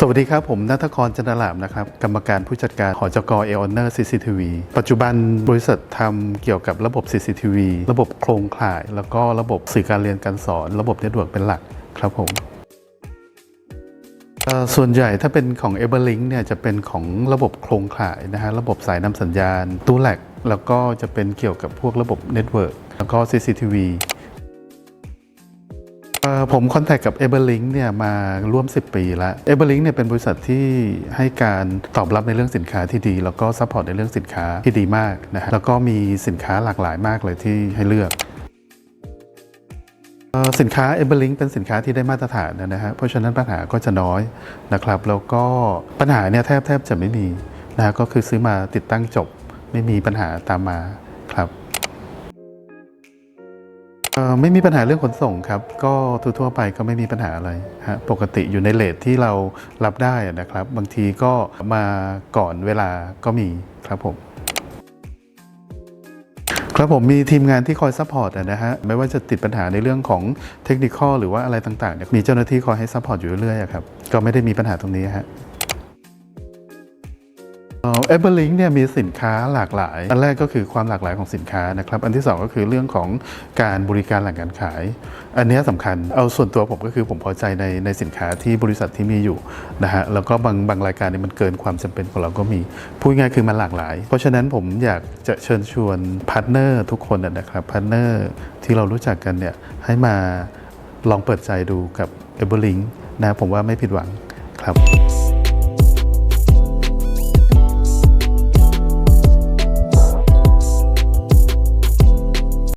สวัสดีครับ ผมนัทกรจันทรามนะครับ กรรมการผู้จัดการหอจกเอออนเนอร์ CCTV ปัจจุบันบริษัททำเกี่ยวกับระบบ CCTV ระบบโครงข่าย แล้วก็ระบบสื่อการเรียนการสอน ระบบเน็ตเวิร์กเป็นหลักครับผมส่วนใหญ่ถ้าเป็นของ e v e r l i n k เนี่ยจะเป็นของระบบโครงข่ายนะฮะระบบสายนำสัญญาณตู้แหลกแล้วก็จะเป็นเกี่ยวกับพวกระบบเน็ตเวิร์กแล้วก็ CCTV ผมคอนแทคกับ e v e r l i n k เนี่ยมาร่วม 10 ปีแล้ว e v e r l i n k เนี่ยเป็นบริษัทที่ให้การตอบรับในเรื่องสินค้าที่ดี แล้วก็ซัพพอร์ตในเรื่องสินค้าที่ดีมากนะฮะแล้วก็มีสินค้าหลากหลายมากเลยที่ให้เลือกสินค้า e v e r l i n k เป็นสินค้าที่ได้มาตรฐานนะฮะเพราะฉะนั้นปัญหาก็จะน้อยนะครับแล้วก็ปัญหาเนี่ยแทบแทบจะไม่มีนะฮะก็คือซื้อมาติดตั้งจบไม่มีปัญหาตามมา ไม่มีปัญหาเรื่องขนส่งครับ ก็ทั่วๆไปก็ไม่มีปัญหาอะไรฮะปกติอยู่ในเลทที่เรารับได้นะครับ บางทีก็มาก่อนเวลาก็มีครับผมครับผมมีทีมงานที่คอยซัพพอร์ตนะฮะไม่ว่าจะติดปัญหาในเรื่องของเทคนิคหรือว่าอะไรต่างๆเนี่ยมีเจ้าหน้าที่คอยให้ซัพพอร์ตอยู่เรื่อยๆครับก็ไม่ได้มีปัญหาตรงนี้ฮะ เอเบอร์ลิงเนี่ยมีสินค้าหลากหลาย อันแรกก็คือความหลากหลายของสินค้านะครับ อันที่สองก็คือเรื่องของการบริการหลังการขาย อันนี้ยสำคัญ เอาส่วนตัวผมก็คือผมพอใจในในสินค้าที่บริษัทที่มีอยู่นะฮะ แล้วก็บางบางรายการเนี่ยมันเกินความจำเป็นของเราก็มี พูดง่ายคือมันหลากหลาย เพราะฉะนั้นผมอยากจะเชิญชวนพาร์ทเนอร์ทุกคนนะนะครับ พาร์ทเนอร์ที่เรารู้จักกันเนี่ยให้มาลองเปิดใจดูกับเอเบอร์ลิงนะผมว่าไม่ผิดหวังครับ